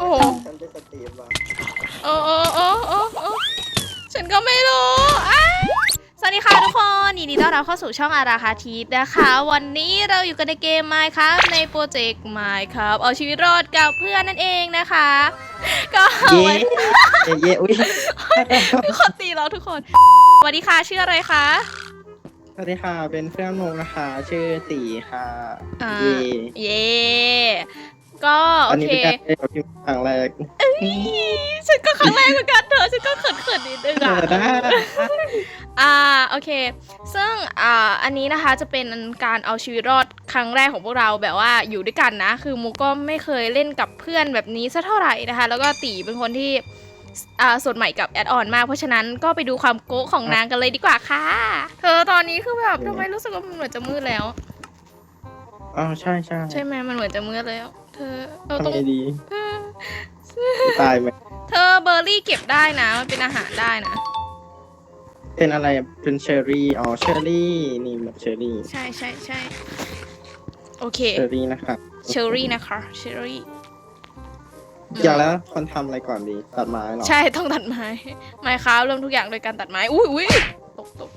โอ้โหฉันเป็นสตรีมว่ะโอ้โอ้โอ้โอ้โอ้ฉันก็ไม่รู้อ้าสวัสดีค่ะทุกคนยินดีต้อนรับเข้าสู่ช่องอาราคาทีสนะคะ วันนี้เราอยู่กันในเกม Minecraft ในโปรเจกต์ Minecraft เอาชีวิตรอดกับเพื่อนนั่นเองนะคะ ก็เย้เย้เย้อุ้ยทุกคนตีเราทุกคน สวัสดีค่ะชื่ออะไรคะ สวัสดีค่ะ เป็นเพื่อนโมงนะคะ ชื่อตีค่ะ อ่า เย่เย่ ก็โออันนี้เค เป็นการเล่นกับพี่ครั้งแรกฉันก็ครั้งแรกเหมือนกันเธอ ฉันก็เขินๆนิดนึงเออะ อได้อ่าโอเค ซึ่งอ่าอันนี้นะคะจะเป็นการเอาชีวิตรอดครั้งแรกของพวกเราแบบว่าอยู่ด้วยกันนะ คือมุกก็ไม่เคยเล่นกับเพื่อนแบบนี้สักเท่าไหร่นะคะ แล้วก็ตีเป็นคนที่อ่าสดใหม่กับแอดออนมาก เพราะฉะนั้นก็ไปดูความโก๊ะของนางกันเลยดีกว่าค่ะ เธอตอนนี้คือแบบทำไมรู้สึกว่ามันเหมือนจะมืดแล้ว อ๋อใช่ใช่ใช่ไหมมันเหมือนจะมืดแล้ว เธอเราต้องทำไงดีเออตายไหมเธอเบอร์รี่เก็บได้นะ มันเป็นอาหารได้นะ เป็นอะไรเป็นเชอร์รี่ อ๋อ เชอร์รี่ นี่แบบเชอร์รี่ ใช่ใช่ใช่โอเค เชอร์รี่นะคะเชอรี่นะคะ เชอรี่ อย่างแล้วคนทำอะไรก่อนดี ตัดไม้เหรอ ใช่ต้องตัดไม้ ไม้ค้าเริ่มทุกอย่างโดยการตัดไม้ อุ้ยอุ้ยตกตก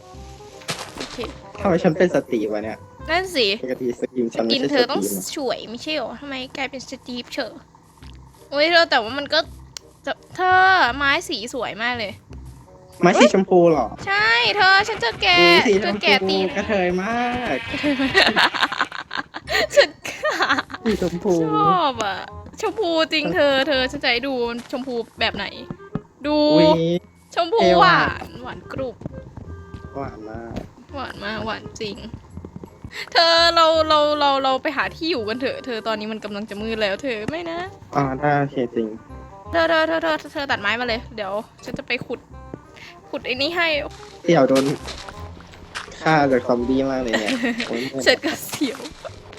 โอเค ทำไมฉันเป็นสตรีวะเนี่ย นั่นสิปกติสตรีมฉันกิไม่นใช่เธสอตต้องรีมอะสวยไม่ใช่เหรอทำไมกลายเป็นสตีฟเฉอโอ้ยเธอแต่ว่ามันก็จะเธอไม้สีสวยมากเลย ไม้สีชมพูเหรอใช่เธอฉันเจอแกอุ๊ยสีเจชอมแกพูตีกระเทยมากฉันสีชมพูชอบอะชมพูจริงเธอ เธอฉันจะให้ดูมันชมพูแบบไหน ดู อุ้ย ชมพูเอหวอะวานหวานกรุบหวานมาก หวานมากหวานจริง เธอเราเราเราเราไปหาที่อยู่กันเถอะ เธอตอนนี้มันกำลังจะมืดแล้วเธอไม่นะอ๋อได้โอเคจริง เธอเธอเธอเธอเธอตัดไม้มาเลย เดี๋ยวฉันจะไปขุด ขุดไอ้นี้ให้ เสี่ยวโดนฆ่าจากซอมบี้มากเลยเนี่ยโอ้ยเสร็จก็เสียว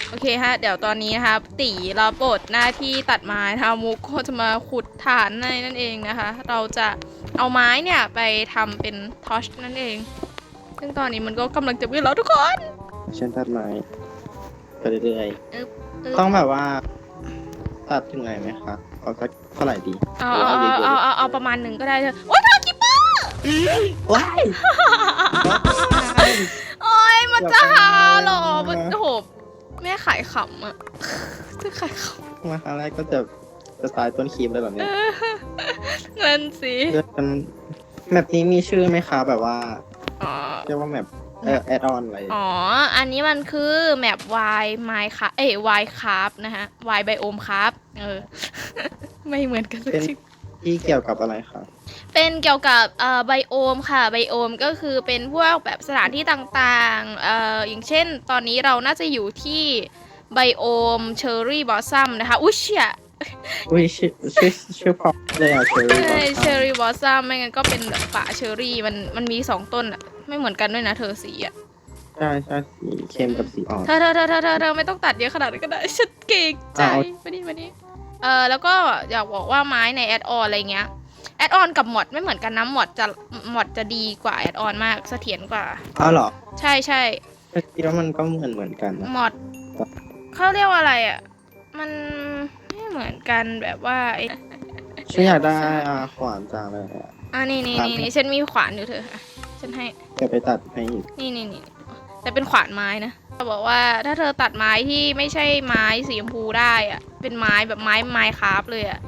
โอเคฮะ เดี๋ยวตอนนี้นะครับตีรับบทหน้าที่ตัดไม้ทามุกก็จะมาขุดฐานในนั่นเองนะคะ เราจะเอาไม้เนี่ยไปทำเป็นทอชนั่นเอง ซึ่งตอนนี้มันก็กำลังจะมืดแล้วทุกคน ฉันตัดไม้ไปเรื่อยอึ๊บอึ๊ๆบต้องแบบว่า ตัดถึงไหนไหมคะเอาสักเท่าไหร่ดีเอาเอาเอาเอาเอาเอาประมาณหนึ่งก็ได้เธอโอ๊ยเธอคิปเปอร์ว้ายโอ๊ยมันจะหาเหรออย่าไปมันนะโอ้โหแม่ขายขำอะเธอขายขมาครั้งแรกก็จะจะตายต้นคลิปเลยเหรอำเนี่ยเงินสิเรื่องมันแมปนี้มีชื่อไหมคะแบบว่า อ๋อ เรียกว่าแมป เออแอดออนอะไรอ๋อ อันนี้มันคือแมปวายไมค์ค่ะเอ้ยวายคราฟนะฮะวายไบโอมคราฟเออ ไม่เหมือนกันสักเป็นทีที่เกี่ยวกับอะไรคะเป็นเกี่ยวกับเอ่อไบโอมค่ะไบโอมก็คือเป็นพวกแบบสถานที่ต่างๆเอ่ออย่างเช่น ตอนนี้เราน่าจะอยู่ที่ไบโอมเชอร์รี่บอสซัมนะคะอุ้ยเชี่ยอุ้ยชื่อชื่อชื่อพอเลยอะเชอรี่ใช่เชอร์รี่บอสซัมไม่งั้นก็เป็นแบบป่าเชอร์รี่มันมันมีสองต้นอะ ไม่เหมือนกันด้วยนะเธอสีอะใช่ใช่สีเข้มกับสีอ่อน เธอเธอเธอเธอเธอเธอไม่ต้องตัดเยอะขนาดนั้นก็ได้ฉันเก่งใจเอา มานี่มานี่เออแล้วก็อยากบอกว่าไม้ในแอดออนอะไรเงี้ยแอดออนกับมอดไม่เหมือนกันนะมอดจะมอดจะดีกว่าแอดออนมากเสถียรกว่าอ๋อเหรอใช่ใช่คิดว่ามันก็เหมือนเหมือนกันนะมอดเขาเรียกว่าอะไรอะมันไม่เหมือนกันแบบว่าไอ้ฉันอยากได้อาขวานจางเลยอะ อ่านี่นี่นี่นี่ฉันมีขวานอยู่เธออะ ฉันให้เดี๋ยวไปตัดให้อีกนี่นี่นี่แต่เป็นขวานไม้นะเขาบอกว่าถ้าเธอตัดไม้ที่ไม่ใช่ไม้สีชมพูได้อะเป็นไม้แบบไม้ไม้คราฟเลยอะ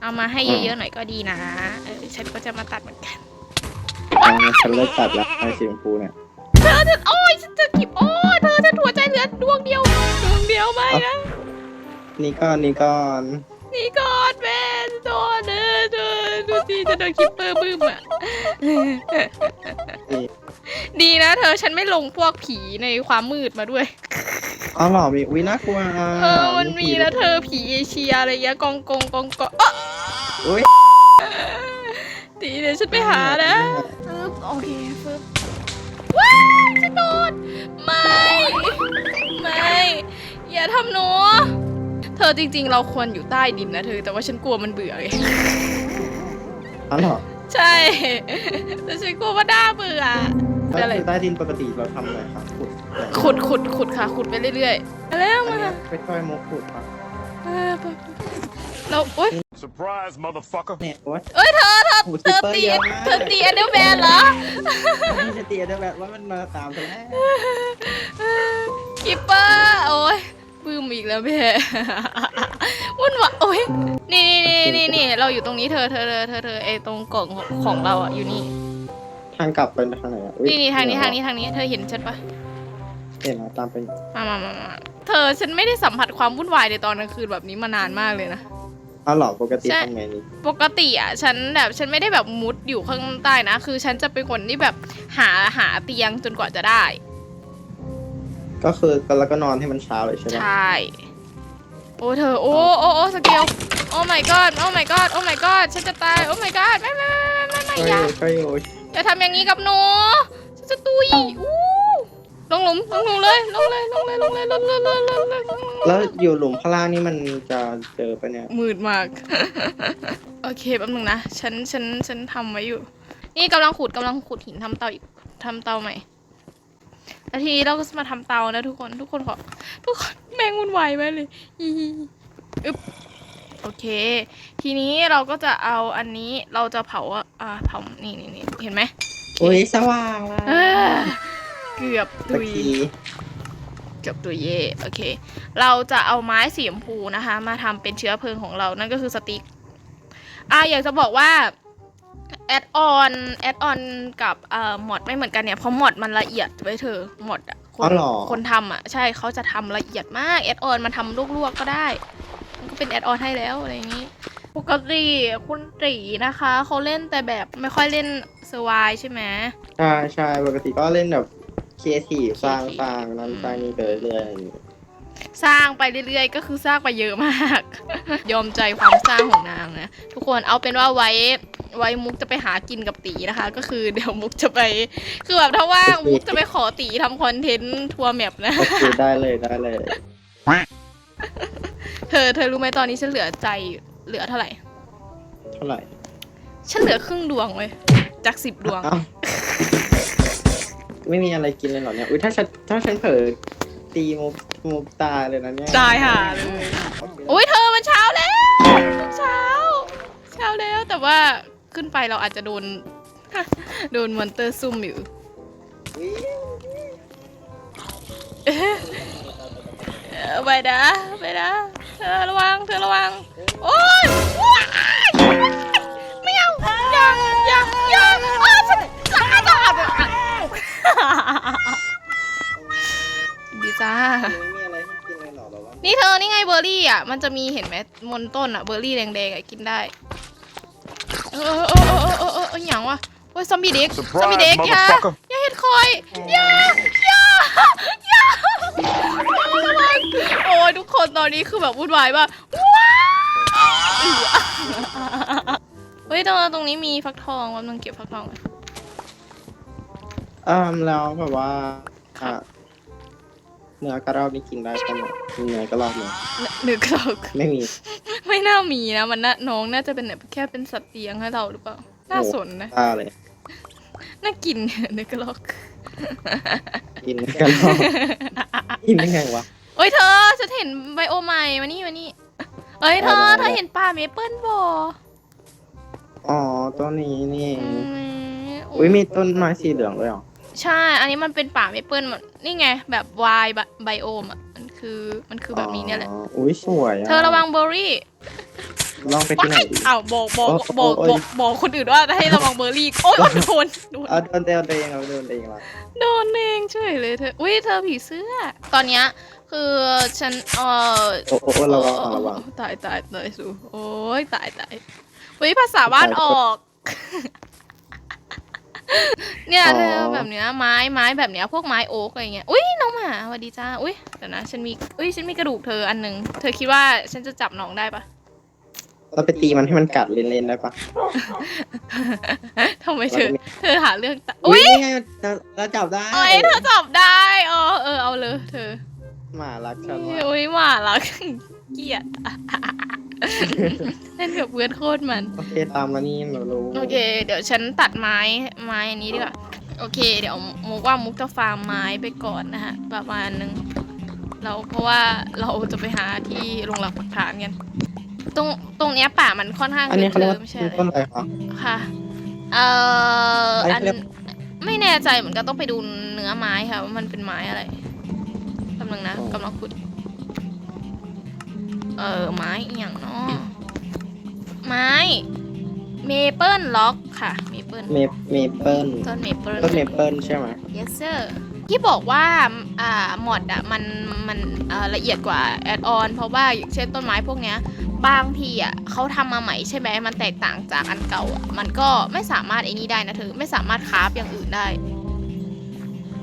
เอามาให้เยอะๆหน่อยก็ดีนะเออฉันก็จะมาตัดเหมือนกันอ่าฉันเลิกตัดแล้วไอ้สีชมพูเนี่ยเธอเธอโอ้ยฉันจะกิบโอ้ยเธอฉันหัวใจเหลือดวงเดียวดวงเดียวไม่นะนี่ก่อนนี่ก่อน นี่ก่อนแม่โดนเธอเธ อดูสิจะโดนคิปเปอร์บึ้มอะนี่ดีนะเธอฉันไม่ลงพวกผีในความมืดมาด้วย อ๋อเหรอมีวิน่ากลัวอะเออมันมีนะเธอผีเอเชียอะไรเงี้ยกองกงกองกองอ๊ะอุ้ยตีเดี๋ยวฉันไปหานะปึ๊บโอเคปึ๊บว้ายฉันโดนไม่ ไม่ อย่าทำหนู เธอจริงๆ เราควรอยู่ใต้ดินนะเธอ แต่ว่าฉันกลัวมันเบื่อไง อ๋อเหรอใช่แต่ฉันกลัวว่าด้าเบื่อแล้วอะไร ใต้ดินปกติเราทำอะไรครับขุดขุดขุดขุดค่ะ ขุดไปเรื่อยๆมาแล้วอันมาเนี้ยไปช่วยมุกขุดครับเออไปเราโอ๊ย Surprise, motherfucker. เนี่ยโอ๊ย เอ้ยเธอเธอโอ้โหเธอ Super ตีเยอะมาก เธอตีอันเดอร์แมนเหรอนี่จะตีได้แบบว่ามันมาตามเธอแล้วคิปเปอร์ โอ้ยปื้มอีกแล้วแม่ วุ่นวะโอ้ยนี่นี่นี่นี่เราอยู่ตรงนี้เธอเธอเธอเธอเธอไอตรงกล่องของเราอะอยู่นี่ ทางกลับไปทางไหนอะอุ๊ยนี่นี่ทางนี้ทางนี้ทางนี้เธอเห็นฉันปะเห็นแล้วตามไป มามามามาเธอฉันไม่ได้สัมผัสความวุ่นวายในตอนกลางคืนแบบนี้มานานมากเลยนะ อ้าวเหรอปกติใช่ ทำไงนี่ปกติอะฉันแบบฉันไม่ได้แบบมุดอยู่ข้างใต้นะ คือฉันจะเป็นคนที่แบบหาหาเตียงจนกว่าจะได้ ก็คือแล้วก็นอนให้มันเช้าเลยใช่ไหมใช่ โอ้เธอ โอ้โอ้โอ้สเกลโอ้ my god โอ้ my god โอ้ my god ฉันจะตาย โอ้ my god ไม่ไม่ไม่ไม่ไม่ก็ไม่อย่าอยู่ก็อยู่อย่าทำอย่างนี้กับหนู ฉันจะตุยอู้ลงหลุมลงหลุมเลยลงเลยลงเลยลงเลยลงเลยลงเลยลงเลยแล้วอยู่หลุมข้างล่างนี่มันจะเจอปะเนี่ยมืดมาก โอเคแป๊บนึงนะ ฉันฉันฉันทำไว้อยู่ นี่กำลังขุดกำลังขุดหินทำเตาอีกทำเตาใหม่ แล้วทีนี้เราก็จะมาทำเตานะทุกคนทุกคนขอทุกคนแม่งวุ่นวายไปเลยอีอึ๊บโอเค ทีนี้เราก็จะเอาอันนี้เราจะเผาอ่าเผานี่นี่นี่เห็นไหมอุ้ยสว่างแล้วเออเกือบตะตุยกี้เกือบตุยเย่โอเค เราจะเอาไม้สีชมพูนะคะ มาทำเป็นเชื้อเพลิงของเรานั่นก็คือสติ๊กอะอยากจะบอกว่า แอดออนแอดออนกับเอ่อมอดไม่เหมือนกันเนี่ยเพราะมอดมันละเอียดไว้ยเธอมอดอะคอ๋อนเหรอ คนทำอะใช่เขาจะทำละเอียดมากแอดออนมันทำลวกๆก็ได้ มันก็เป็นแอดออนให้แล้วอะไรอย่างนี้ ปกติคุณตีนะคะเขาเล่นแต่แบบไม่ค่อยเล่นเซอร์ไวใช่ไหม ใช่ใช่ปกติก็เล่นแบบครีเอทีฟสร้าง Creative สร้างนั้นสร้างนี่ไปเรื่อยๆอย่างงี้สร้างไปเรื่อยๆ ก็คือสร้างไปเยอะมาก ยอมใจความสร้างของนางนะ ทุกคนเอาเป็นว่าไว้ ไว้มุกจะไปหากินกับตีนะคะ ก็คือเดี๋ยวมุกจะไป คือแบบถ้าว่างมุกจะไปขอตีทำคอนเทนต์ทัวร์แมปนะ โอเคได้เลยได้เลย เธอเธอรู้ไหมตอนนี้ฉันเหลือใจเหลือเท่าไหร่ เท่าไหร่ฉันเหลือครึ่งดวงเว้ยจากสิบดวง เอ้าไม่มีอะไรกินเลยเหรอเนี่ยอุ้ยถ้าฉันถ้าฉันเผลอตีมุกมุกตายเลยนะเนี่ยตายห่าเลย โอ้ยเธอมันเช้าแล้ว เช้า เช้าแล้วแต่ว่า ขึ้นไปเราอาจจะโดน โดนมอนเตอร์ซุ่มอยู่อุ๊ยเออไปนะไปนะเธอระวังเธอระวัง โอ๊ยว้ายไม่เอาอย่าอย่าอย่าเออฉันจะอาจะอาดีจ้าไม่มีอะไรให้กินเลยเหรอหรอวะนี่เธอนี่ไงเบอร์รี่อะ มันจะมีเห็นไหมบนต้นอะเบอร์รี่แดงๆอะกินได้ เออเออเออเออเออเอออย่างวะโอ้ยซอมบี้เด็กซอมบี้ Surprise, เด็กอย่า motherfucker. อย่าเห็ดคอยอย่าอย่าอย่าระวังโอ้ยทุกคนตอนนี้คือแบบวุ่นวายมากว้าวเฮ้ยตรงตรงนี้มีฟักทองวันนึงเก็บฟักทองก่อนอ่าแล้วแบบว่าอะเนื้อกระรอกนี่กินได้ใช่ไหมมีเนื้อกระรอกไหมนึกเราไม่มีไม่ น่ามีนะมันน่าน้องน่าจะเป็นแบบแค่เป็นสัตว์เลี้ยงให้เราหรือเปล่า น่าสนนะ ตาเลยน่ากินนึกกระลอกกินเนื้อกระรอกกินได้ไงวะ โอ้ยเธอฉันเห็นไบโอใหม่มานี่มานี่เอ้ยเธออะไรเธอเห็นป่าเมเปิลบออ๋อต้นนี้นี่เองอืมอุ้ยมีต้นไม้สีเหลืองด้วยเหรอ ใช่ อันนี้มันเป็นป่าเมเปิลมันนี่ไง แบบวายไบโอมอะ มันคือมันคือแบบนี้เนี่ยแหละ อ๋ออุ้ยสวยอะเธอระวังเบอร์รี่ ลองไปที่ไหนดีอ้าวบอกบอกโอ้บอกโอ้บอกบอกคนอื่นว่าให้ระวังเบอร์รี่โอ๊ยโดนโดนเอาโดนเตะเตะเองเอาโดนเตะเองละโดนเองเฉยเลยเธออุ้ยเธอผีเสื้อ ตอนเนี้ยคือฉันเออโอ้โอ้โอ้ระวังระวัง ตายตายตายสูโอ้ยตายตายเฮ้ยภาษาบ้านออก เนี่ยอ๋อ เธอแบบเนี้ยไม้ไม้แบบเนี้ยพวกไม้โอ๊กอะไรเงี้ยอุ้ยน้องหมาสวัสดีจ้าอุ้ยเดี๋ยวนะฉันมีอุ้ยฉันมีกระดูกเธออันหนึ่งเธอคิดว่าฉันจะจับน้องได้ปะ เราไปตีมันให้มันกัดเล่นๆได้ปะทำไมเธอเราจะมีเธอหาเรื่องตะอุ้อุ้ยยนี่ไงเราเราจับได้เอ้ยเธอจับได้อ๋อเออเอาเลย เธอหมารักฉันว่ะอุ้ยหมาลักเกลียดเล่นกับเพื่อนโคตรมัน โอเคตามมานี่เรารู้โอเค เดี๋ยวฉันตัดไม้ไม้อันนี้ดีกว่าโอเค เดี๋ยวมุกว่ามุกจะฟาร์มไม้ไปก่อนนะฮะประมาณนึงเราเพราะว่าเราจะไปหาที่ลงหลักปักฐานกัน ตรงตรงเนี้ยป่ามันค่อนข้างอันนี้เขาเรียกเดิว่ามๆใช่ต้นอะไรครับค่ะ เอ่ออันนี้อันเขาเรียก ไม่แน่ใจเหมือนกันต้องไปดูเนื้อไม้ค่ะว่ามันเป็นไม้อะไรกำลังนะกำลังขุด เออไม้อหย่างเนาะไม้เมเปิลล็อกค่ะเมเปิลเมเมเปิลต้นเมเปิล ต้นเมเปิลใช่ไหม yes sir ที่บอกว่าอ่ามอดอะมันมันอ่าละเอียดกว่าแอดออนเพราะว่าอย่างเช่นต้นไม้พวกเนี้ย บางทีอะเขาทำมาใหม่ใช่ไหมมันแตกต่างจากอันเก่าอะมันก็ไม่สามารถไอ้นี่ได้นะเธอไม่สามารถคราฟอย่างอื่นได้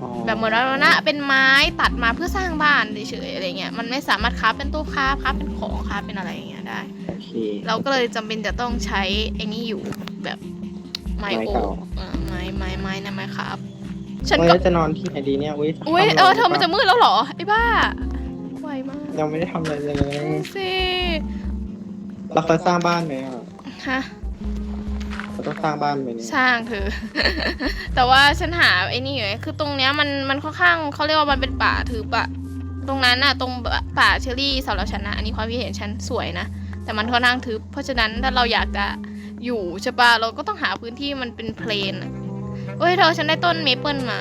อ๋อแบบเหมือนว่านะเป็นไม้ตัดมาเพื่อสร้างบ้านเฉยๆอะไรเงี้ยมันไม่สามารถคราฟเป็นตู้คราฟคราฟเป็นของคราฟเป็นอะไรอย่างเงี้ยได้โอเคเราก็เลยจำเป็นจะต้องใช้ไอ้นี่อยู่แบบไม้ไม้โอเก่าเออไม้ไม้ไม้นะไม้ครับฉันวันก็นี้จะนอนที่ไหนดีเนี่ยอุ้ยอุ้ยทำะไรเออเธอบ้างมันจะมืดแล้วเหรอไอ้บ้าไวมากยังไม่ได้ทำอะไรเลยดูสิ เราเคยสร้างบ้านไหมอะฮะเราต้องสร้างบ้านไหมเนี่ยสร้างเธอแต่ว่าฉันหาไอ้นี่อยู่ไงคือตรงเนี้ยมันมันค่อนข้างเขาเรียกว่ามันเป็นป่าถือป่าตรงนั้นน่ะตรงป่าเชอรี่สำหรับฉันนะอันนี้ความคิดเห็นฉันสวยนะแต่มันค่อนข้างทึบเพราะฉะนั้นถ้าเราอยากจะอยู่ใช่ปะเราก็ต้องหาพื้นที่มันเป็นเพลนอะเอ้ยเธอฉันได้ต้นเมเปิลมา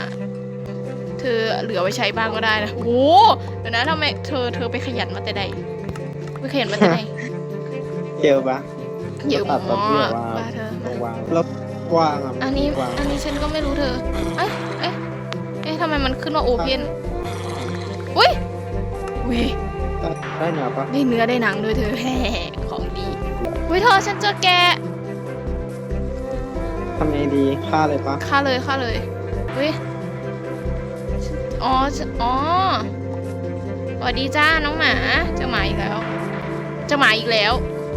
เธอเหลือไว้ใช้บ้างก็ได้นะโอ้โหเดี๋ยวนะทำไมเธอเธอไปขยันมาแต่ใดไปขยันมาแต่ใด เจอปะเยอะตัมาดแบบที่แบบกว่าบ้าเธอตรงวางแล้วกว้างอะอันนี้กว้างอันนี้ฉันก็ไม่รู้เธอ เอ้ยเอ๊ะเอ๊ะทำไมมันขึ้นว่าโอเพนอุ้ยอุ้ยได้ได้เนื้อปะได้เนื้อได้หนังด้วยเธอแฮ่ของดีอุ้ยเธอฉันเจอแกะทำไงดีฆ่าเลยปะฆ่าเลยฆ่าเลยอุ้ยอ๋อฉันอ๋อสวัสดีจ้าน้องหมาเจอหมาอีกแล้วเจอหมาอีกแล้ว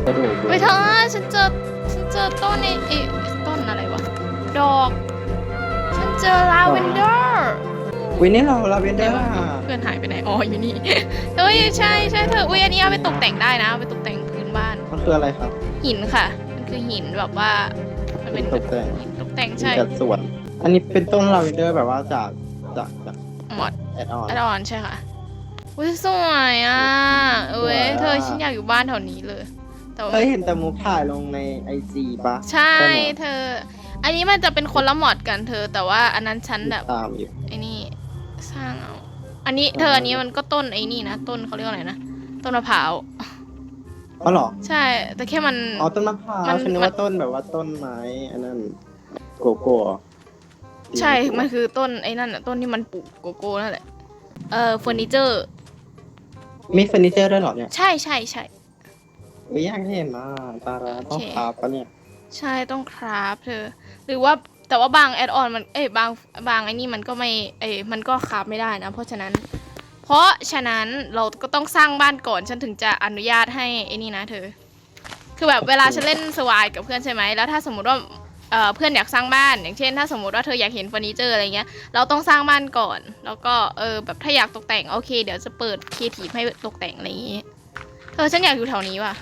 กระดูกเฮ้ยเธอฉันเจอฉันเจอต้นไอ้ไอ้ต้นอะไรวะ ดอก ฉันเจอลาเวนเดอร์วินนี่เราลาเวนเดอร์เพื่อนหายไปไหนอ๋ออยู่นี่เฮ้ยใช่ใช่เธออุ้ยอันนี้เอาไปตกแต่งได้นะเอาไปตกแต่งพื้นบ้าน มันคืออะไรครับ หินค่ะ มันคือหินแบบว่า มันเป็นตกแต่งหินตกแต่งใช่จัดส่วนอันนี้เป็นต้นลาเวนเดอร์แบบว่าจากจากจากหมดแอดออนแอดออนใช่ค่ะอุ้ยสวยอะเอ้ยเธอฉันอยากอยู่บ้านแถวนี้เลย แต่ว่าเคยเห็นแต่มูฟถ่ายลงในไอจีปะใช่ใช่ไหมเธอ อันนี้มันจะเป็นคนละหมอดกันเธอ แต่ว่าอันนั้นฉันแบบตามอยู่ ไอ้นี่สร้างเอา อันนี้เธออันนี้มันก็ต้นไอ้นี่นะต้นเขาเรียกว่าอะไรนะต้นมะพร้าวอ๋อเหรอ ใช่ แต่แค่มัน อ๋อต้นมะพร้าวมันฉันนึกมันว่าต้นแบบว่าต้นไม้อันนั้นโกโก้เหรอใช่ มันคือต้นไอ้นั่นน่ะต้นที่มันปลูกโกโก้นั่นแหละ เออเฟอร์นิเจอร์ มีเฟอร์นิเจอร์ด้วยเหรอเนี่ย ใช่ใช่ใช่ ไม่อยากเห็นนะตาราต้องโอเคคาบปะเนี่ยใช่ต้องคราฟเธอ หรือว่าแต่ว่าบางแอดออนมันเอ้ยบางบางไอ้นี่มันก็ไม่เอ้ยมันก็คราฟไม่ได้นะ เพราะฉะนั้น เพราะฉะนั้นเราก็ต้องสร้างบ้านก่อนฉันถึงจะอนุญาตให้ไอ้นี่นะเธอ คือแบบเวลาฉันเล่นสวายกับเพื่อนใช่ไหมแล้วถ้าสมมติว่าเอ่อเพื่อนอยากสร้างบ้าน อย่างเช่น ถ้าสมมติว่าเธออยากเห็นเฟอร์นิเจอร์อะไรเงี้ยเราต้องสร้างบ้านก่อน แล้วก็เออแบบถ้าอยากตกแต่งโอเค เดี๋ยวจะเปิดครีเอทีฟให้ตกแต่งอะไรอย่างงี้เธอฉันอยากอยู่แถวนี้ว่ะ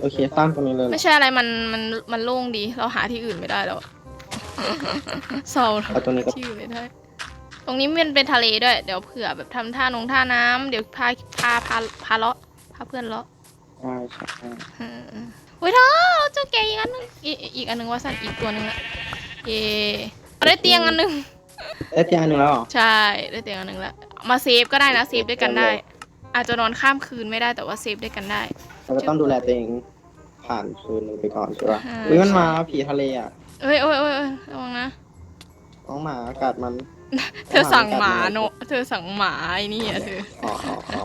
โอเคสร้างตรงนี้เลยเหรอไม่ใช่อะไรมันมันมันโล่งดี เราหาที่อื่นไม่ได้แล้ว เศร้าเอาตรงนี้ก็ที่อื่นไม่ได้ ตรงนี้มันเป็นทะเลด้วย เดี๋ยวเผื่อแบบทำท่านงท่าน้ำเดี๋ยวพาพาพาพาเลาะพาเพื่อนเลาะใช่ใช่เออเฮ้ยเธอเราเจอแกอีกอันหนึงอีอีอีกอันหนึงว่าสันอีกตัวหนึงละเย่เราได้เตียงอันหนึงได้เตียงอันหนึ่งแล้วเหรอ ใช่ได้เตียงอันหนึ่งแล้วมาเซฟก็ได้นะเซฟด้วยกันได้ อาจจะนอนข้ามคืนไม่ได้แต่ว่าเซฟด้วยกันได้ เราก็ต้องดูแลตัวเองผ่านคืนหนึ่งไปก่อนใช่ปะอ่าอุ้ยมันมาผีทะเลอะเอ้ยเอ้ยเอ้ยเอ้ยระวังนะ น้องหมาอากาศมัน เธอสั่งหมาเนอะเธอสั่งหมาไอ้นี่อะเธออ๋ออ๋ออ๋อ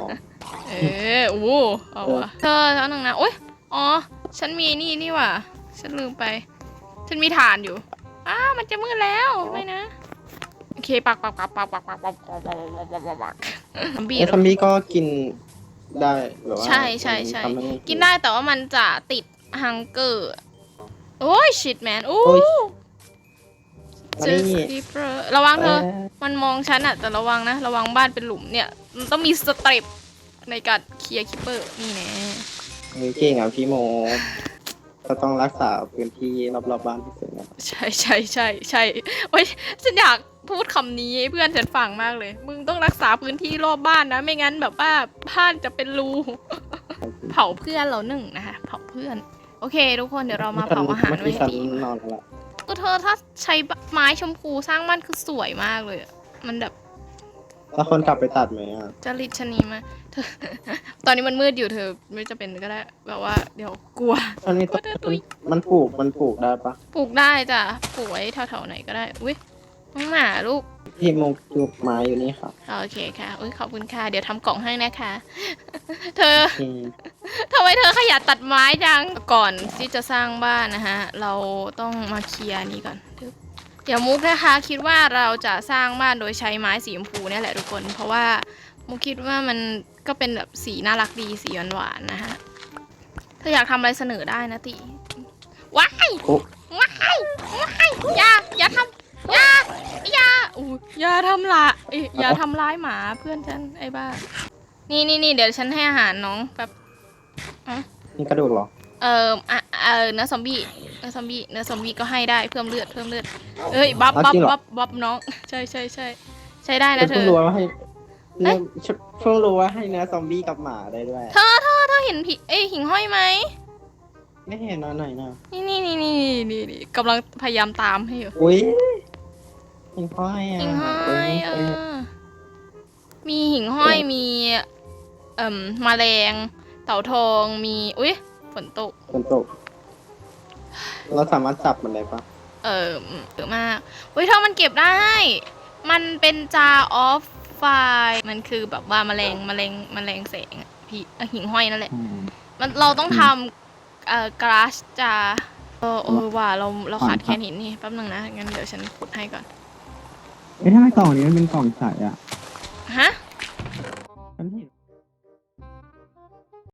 เออโอ้โหเอาวะเธอเท่านึงนะโอ๊ยอ๋อ ฉันมีนี่นี่ว่ะ ฉันลืมไป ฉันมีฐานอยู่ อ้าวมันจะมืดแล้วไม่นะ โอเคปักปักปักปักปักปักปักปักปักปักปักปักปักซอมบี้ไอ้ซอมบี้ก็กิน ได้แบบว่าใช่ใช่ใช่ ทำให้ กินได้แต่ว่ามันจะติดฮังเกอร์ โอ้ยชิดแมนโอ้โอ้ยเจออันนี้สตีเปอร์ระวังเธอเออมันมองฉันอะแต่ระวังนะ ระวังบ้านเป็นหลุมเนี่ยมันต้องมีสเต็ปในการเคลียร์คิปเปอร์นี่แน่เฮ้ยเก่งอะพี่โมก็ต้องรักษาพื้นที่รอบๆบ้านที่สุดนะใช่ใช่ใช่ใช่โอ้ยฉันอยาก พูดคำนี้ให้เพื่อนฉันฟังมากเลย มึงต้องรักษาพื้นที่รอบบ้านนะ ไม่งั้นแบบว่าบ้านจะเป็นรู เผาเพื่อนเราหนึ่งนะคะ เผาเพื่อน โอเค ทุกคนเดี๋ยวเรามาเผาอาหารเมื่อไว้กี้ให้ฉันดีนอนแล้วล่ะก็เธอถ้าใช้ไม้ชมพูสร้างบ้านคือสวยมากเลยอะมันแบบแล้วคนกลับไปตัดไหมอะจริตชะนีมาเธอ ตอนนี้มันมืดอยู่เธอไม่จะเป็นก็ได้ แบบว่าเดี๋ยวกลัวมันมีต้นก็ได้ตุ้ยมันปลูกมันปลูกได้ปะปลูกได้จ้ะปลูกไว้แถวๆไหนก็ได้อุ้ยน้อง หมาลูกที่มุกปลูกไม้อยู่นี่ค่ะโอเคค่ะอุ้ยขอบคุณค่ะ เดี๋ยวทำกล่องให้นะคะ เธออืมทำไมเธอขยันตัดไม้จัง ก่อนที่จะสร้างบ้านนะฮะ เราต้องมาเคลียร์นี้ก่อนทึบเดี๋ยวมุกนะคะ คิดว่าเราจะสร้างบ้านโดยใช้ไม้สีชมพูเนี่ยแหละทุกคน เพราะว่ามุกคิดว่ามันก็เป็นแบบสีน่ารักดีสีหวานๆนะฮะเธออยากทำอะไรเสนอได้นะติว้ายโอ้ว้ายว้ายอย่าอย่าทำ อย่าอย่าอู้อย่าทำละเอ้ยอย่าทำร้ายหมาเพื่อนฉันไอ้บ้า นี่นี่นี่เดี๋ยวฉันให้อาหารน้องแบบนี่กระดูกเหรอ เอออะเออเนื้อซอมบี้เนื้อซอมบี้เนื้อซอมบี้ก็ให้ได้เพิ่มเลือดเพิ่มเลือดเอ้ยบัฟบัฟบัฟบัฟน้องใช่ใช่ใช่ใช้ได้นะเธเพิ่งอ รู้ว่าให้เอ๊ะเพิ่งรู้ว่าให้เนื้อซอมบี้กับหมาได้ด้วย เธอเธอเธอเห็นผีเอ้ยหิ่งห้อยไหมไม่เห็นนะไหนนะนี่นี่นี่นี่นี่นี่กำลังพยายามตามให้อยู่ อุ้ย หิงห้อยอะหิ่งห้อยเอเอ้ยอมีหิ่งห้อยมี เอ่มแมลง เต่าทองมีอุ้ยฝนตกฝนตกเราสามารถจับมันได้ปะเออเยอะมากเฮ้ยเธอมันเก็บได้ มันเป็นจาออฟไฟมันคือแบบว่าแมลงแมลงแมลงแสงอะพี่เอ่อหิ่งห้อยนั่นแหละ มันเราต้องทำเอ่อกราชจาเออเออว่าเราเราขาดแคลนหินนี่แป๊บนึงนะงั้นเดี๋ยวฉันขุดให้ก่อน เอ้ยทำไมกล่องนี้มันเป็นกล่องใสอะฮะ ฉันเห็น